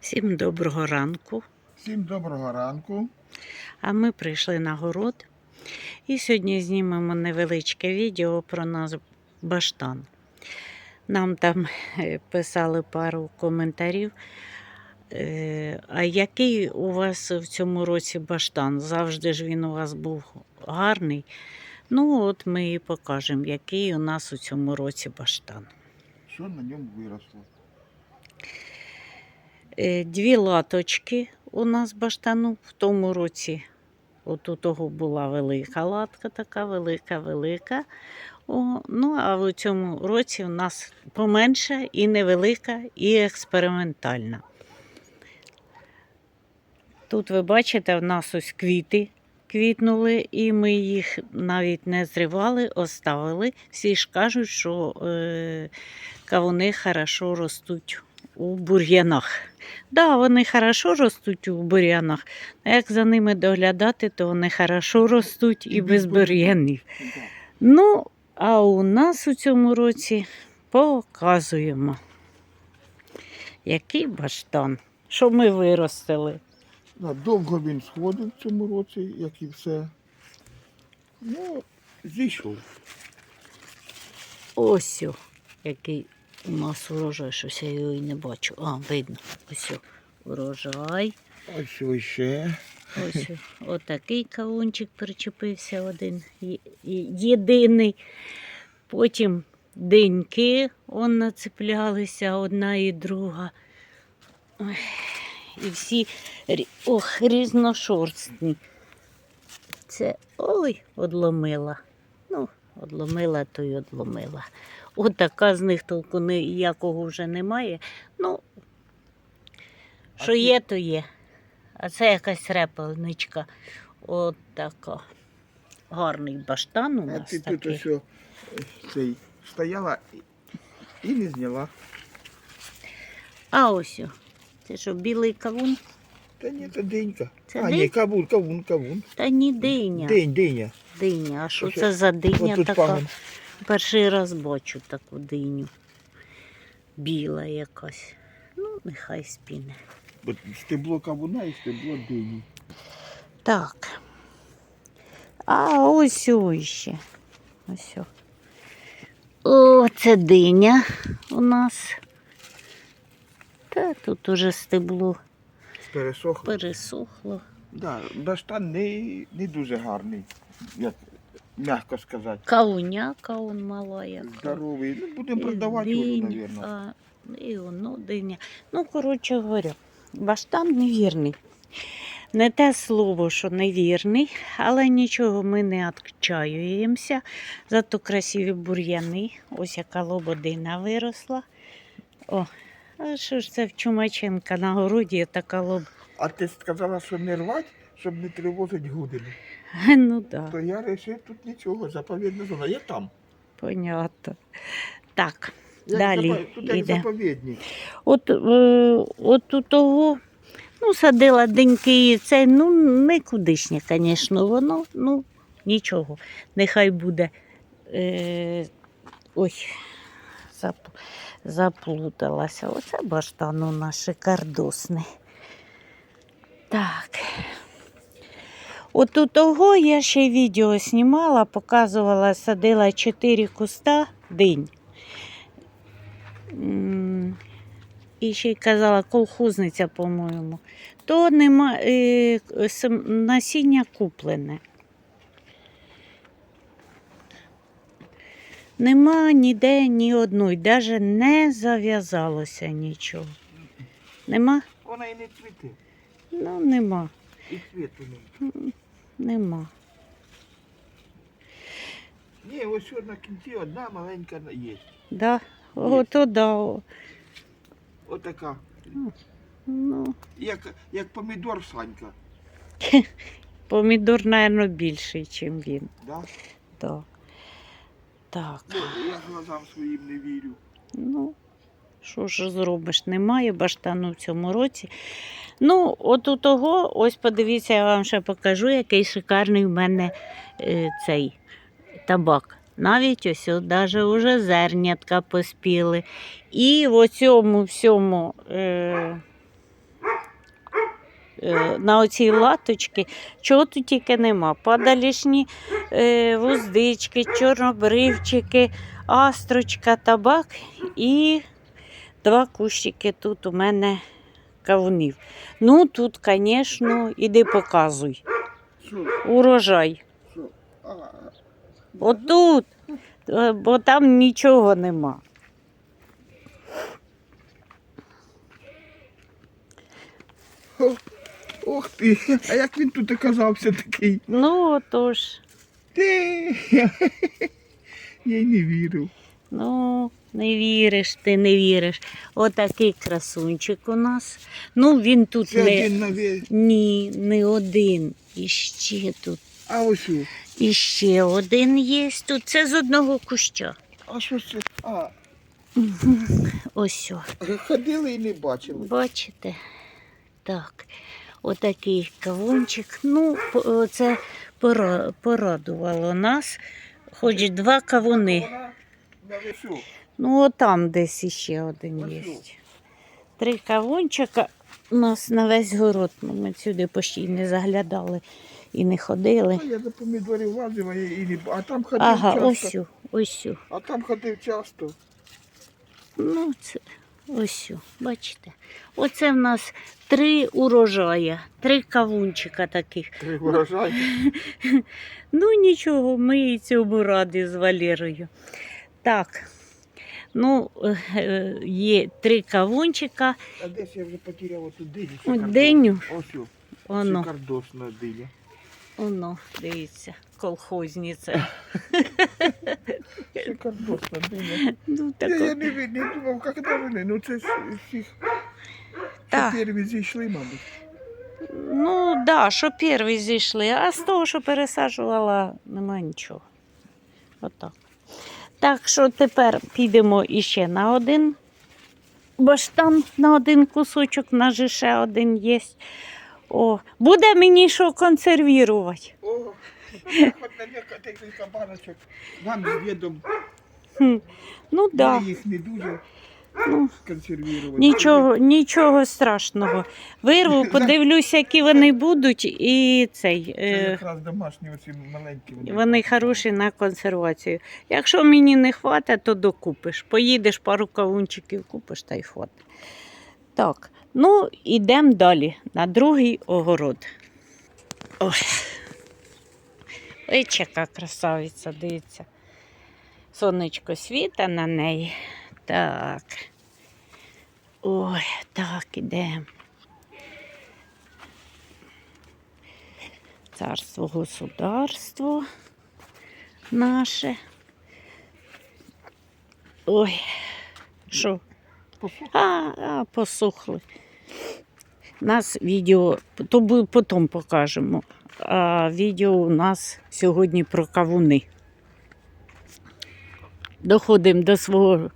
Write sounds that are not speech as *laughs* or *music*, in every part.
Всім доброго ранку. Всім доброго ранку. А ми прийшли на город. І сьогодні знімемо невеличке відео про наш баштан. Нам там е, писали пару коментарів. Е, А який у вас в цьому році баштан? Завжди ж він у вас був гарний. Ну, от ми і покажемо, який у нас у цьому році баштан. Що на ньому виросло? Е, Дві латочки у нас баштану в тому році. От у того була велика латка, така велика, велика. О, ну, а в цьому році у нас поменша і невелика, і експериментальна. Тут ви бачите, в нас ось квіти квітнули, і ми їх навіть не зривали, оставили. Всі ж кажуть, що е, кавуни хорошо ростуть у бур'янах. Да, вони хорошо ростуть у бур'янах, а як за ними доглядати, то вони хорошо ростуть і без бур'янів. Ну, а у нас у цьому році показуємо, який баштан, що ми виростили. Да, довго він сходив в цьому році, як і все. Ну, зійшов. Ось, який у нас урожай, щось я його і не бачу. А, видно, ось урожай. Ось ось ще. Ось отакий кавунчик причепився один єдиний. Потім деньки он нацеплялися одна і друга. Ой, і всі ох, різношорстні. Це ой, одломила. Ну, одломила, то й одломила. Отака з них толку ніякого вже немає. Ну, що є, то є. А це якась репельничка. От така. Гарний баштан у нас. А ти тут такий. ось цей, стояла і- не зняла. А ось. о. Це що, білий кавун? Та ні, це денька. Це а, динь? ні, кавун, кавун, кавун. Та ні, диня. День, диня. Диня. А що Ось це за диня така? пагон. Перший раз бачу таку диню. Біла якась. Ну, нехай спіне. Стебло кавуна і стебло дині. Так. А ось ось ще. Ось. о. Це диня у нас. Та тут уже стебло Пересохло. пересохло. Да, баштан не, не дуже гарний, як м'яко сказати. Кауняка он мала яка. Здоровий. Ну, будемо І продавати його, мабуть. а, І воно диня. Ну, коротше говоря, баштан невірний. Не те слово, що невірний, але нічого ми не відчаюємося. Зато красиві бур'яни. Ось яка лободина виросла. О, а що ж це в Чумаченка на городі така лоб. А ти сказала, що не рвать, щоб не тривожить гудини. Ну так, То я вирішив, тут нічого, заповідна зона. Я там. понятно. Так, Як Далі запа- Тут як йде. заповідник. От, е, от у того, ну, садила деньки і це, ну, никудишнє, звісно, воно, ну, нічого. Нехай буде. Е, ой, зап, заплуталася. Оце баштан у нас шикардосний. Так. От у того я ще відео знімала, показувала, садила 4 куста динь. І ще й казала колхозниця, по-моєму. То нема е, насіння куплене. Нема ніде ні одної, навіть не зав'язалося нічого. Нема? Вона і не цвіте. Ну, нема. І цвіту не. Нема. Ні, ось на кінці одна маленька є. Да? Ото да. о. Отака. Ну, Як, як помідор Санька. *laughs* помідор, мабуть, більший, ніж він. Да? Да. Так. Ну, я глазам своїм не вірю. Ну, що ж зробиш? Немає баштану в цьому році. Ну, от у того, ось подивіться, я вам ще покажу, який шикарний в мене е, цей табак. Навіть ось навіть уже зернятка поспіли. І в оцьому всьому е, е, на оці латочки, чого тут тільки нема. Падалішні е, вуздички, чорнобривчики, астрочка, табак і два кущики тут у мене кавунів. Ну тут, звісно, іди показуй. Урожай. Отут, е, бо там нічого нема. Ох ти, а як він тут оказався такий? Ну, отож. Ти, я, я й не вірив. Ну, не віриш, ти не віриш. Отакий красунчик у нас. Ну, він тут Це не. один навіть. Ні, не один. Іще тут. А ось що? Іще один є тут. Це з одного куща. А що це? А, *laughs* Ось. о. ходили і не бачили. Бачите? Так. Отакий кавунчик. Ну, по- це пора- порадувало нас. Хоч два кавуни. Вона на весу. Ну, отам десь іще один є. Три кавунчика у нас на весь город. Ну, Ми сюди почти не заглядали і не ходили. А я до помідорів лазив, а, я і не... а там ходив Ага, часто. ось. сю, Ось. сю. А там ходив часто. Ну, це ось. Бачите? Оце в нас три урожая, три кавунчика таких. Три врожай. *laughs* Ну нічого, ми і цьому раді з Валерою. Так. Ну, е, є три кавунчика. А десь я вже потеряв оту дилю. От деню. Ось о, Воно, диля. воно, дивіться, колхозниця. Шикардосна диля. Ну, Я, я не, не думав, як вони. Ну це всіх. Так. Що перві зійшли, мабуть. Ну, да, що перші зійшли, а з того, що пересаджувала, нема нічого. Отак. Так що тепер підемо іще на один бо ж там на один кусочок, у нас же ще один є. О, буде мені що консервувати. О, ну, хоч декілька баночок. Вам з Ну так. Да. Їх не дуже Ну, консервувати. Нічого, нічого страшного. Вирву, *laughs* подивлюся, які вони будуть, і цей. Це Е, якраз домашні оці маленькі. вони хороші на консервацію. Якщо мені не хватить, то докупиш. Поїдеш пару кавунчиків, купиш та й хватить. Так, ну йдемо далі на другий огород. Ой. Ой, яка красавиця, дивіться. Сонечко світа на неї. Так. Ой, так, ідемо. Царство государство наше. Ой, що? А, а, посохли. Нас відео, то потім покажемо. А відео у нас сьогодні про кавуни. Доходимо до свого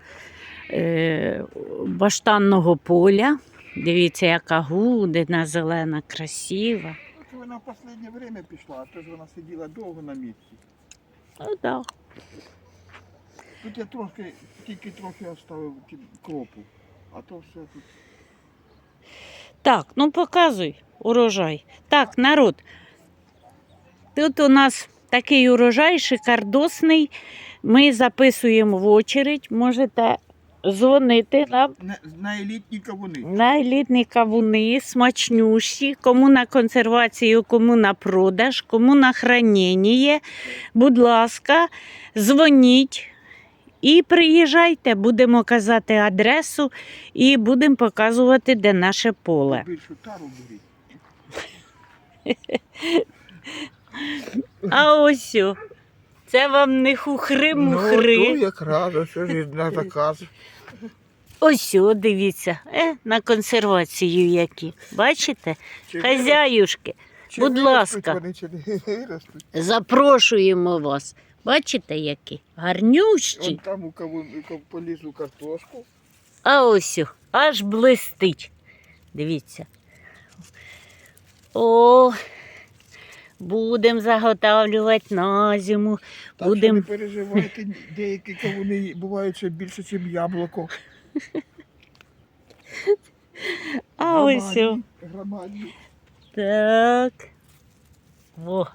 баштанного поля. Дивіться, яка гудина, зелена, красива. От вона в останнє время пішла, а то ж вона сиділа довго на місці. Ну, да. Тут я трошки, тільки трохи оставив кропу, а то все тут. Так, ну показуй урожай. Так, народ. Тут у нас такий урожай шикардосний. Ми записуємо в очередь. Можете дзвонити нам На, на елітні кавуни. на елітні кавуни, смачнющі, кому на консервацію, кому на продаж, кому на хранення. Будь ласка, дзвоніть і приїжджайте. Будемо казати адресу і будемо показувати, де наше поле. Більшу тару беріть. *laughs* А ось. Це вам не хухри-мухри. Ну, то якраз, що ж на заказ. Ось, о, дивіться, е, на консервацію які. Бачите? Чи Хазяюшки, чи будь виростуть ласка. Вони, чи не виростуть. запрошуємо вас. Бачите, які? Гарнющі. Вон там у кавун у полізу картошку. А ось, о, аж блистить. Дивіться. О, будемо заготавлювати на зиму. Так Будем- що не переживайте, деякі кавуни бувають ще більше, ніж яблуко. *laughs* А ось. Громадні. Так. Во.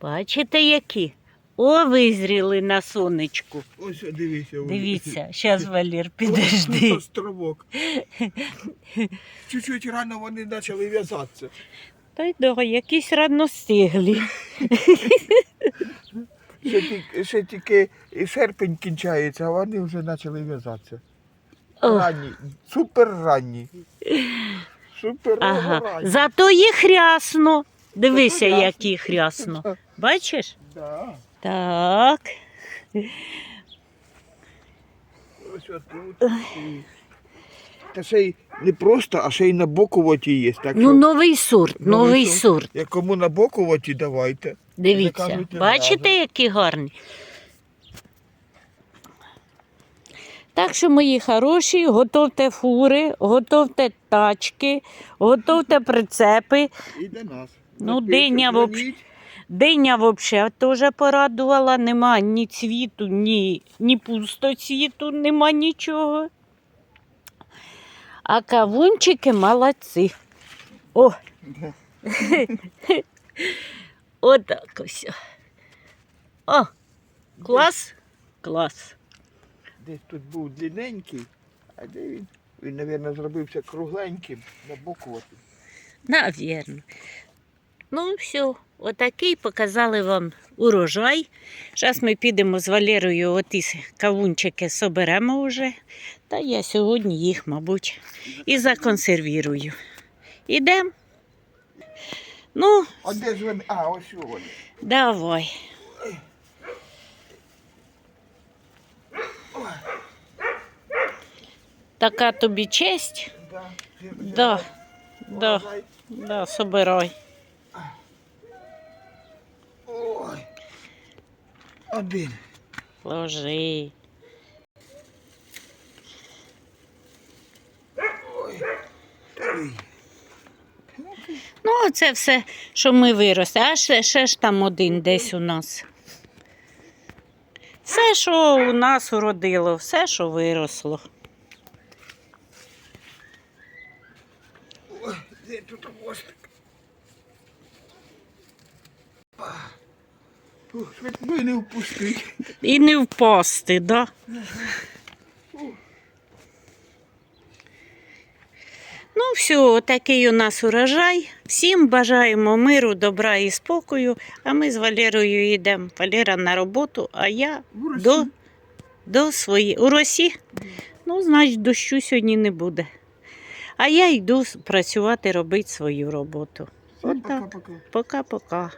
Бачите, які? О, визріли на сонечку. Ось дивіться. ось. Дивіться, зараз Валір, Ось підожди. Островок. *laughs* Чуть-чуть рано вони почали в'язатися. Та й да, якісь радностиглі. Ще тільки, ще тільки серпень кінчається, а вони вже почали в'язатися. Ранні, супер ранні. Супер ага. ранні. Зато їх рясно. Дивися, Зато рясно. як їх рясно. Бачиш? Да. Так. Ось отут. І- Та ще й не просто, а ще й на боковоті є. Так Ну, що, новий сорт, Новий сорт. сорт. як кому на боковоті давайте. Дивіться, бачите, які гарні? Так що, мої хороші, готовте фури, готовте тачки, готовте прицепи. І до нас. Ну, диня дзвоніть. Диня взагалі теж порадувала, нема ні цвіту, ні, ні пустоцвіту, нема нічого. А кавунчики молодці. О! *laughs* Отак ось. О! Клас? Клас. Десь тут був длинненький, а де він? Він, мабуть, зробився кругленьким на боку. Навірно. Ну, все, отакий показали вам урожай. Зараз ми підемо з Валерою оті кавунчики соберемо вже. Та я сьогодні їх, мабуть, і законсервірую. Ідемо. Ну, А де ж вони? А, ось вони. давай. Така тобі честь. Да. Да, да, да, собирай. Один. Ложи. Ой. Три. Ну, це все, що ми виросли. А ще, ще ж там один десь у нас. Все, що у нас уродило, все, що виросло. Ой, де тут хвостик? Би не впустити. І не впасти, да? Ну, все, такий у нас урожай. Всім бажаємо миру, добра і спокою. А ми з Валерою йдемо. Валера на роботу, а я до, до своєї. У Росі? Ну, значить, дощу сьогодні не буде. А я йду працювати, робити свою роботу. Все, Ну, так. Пока-пока.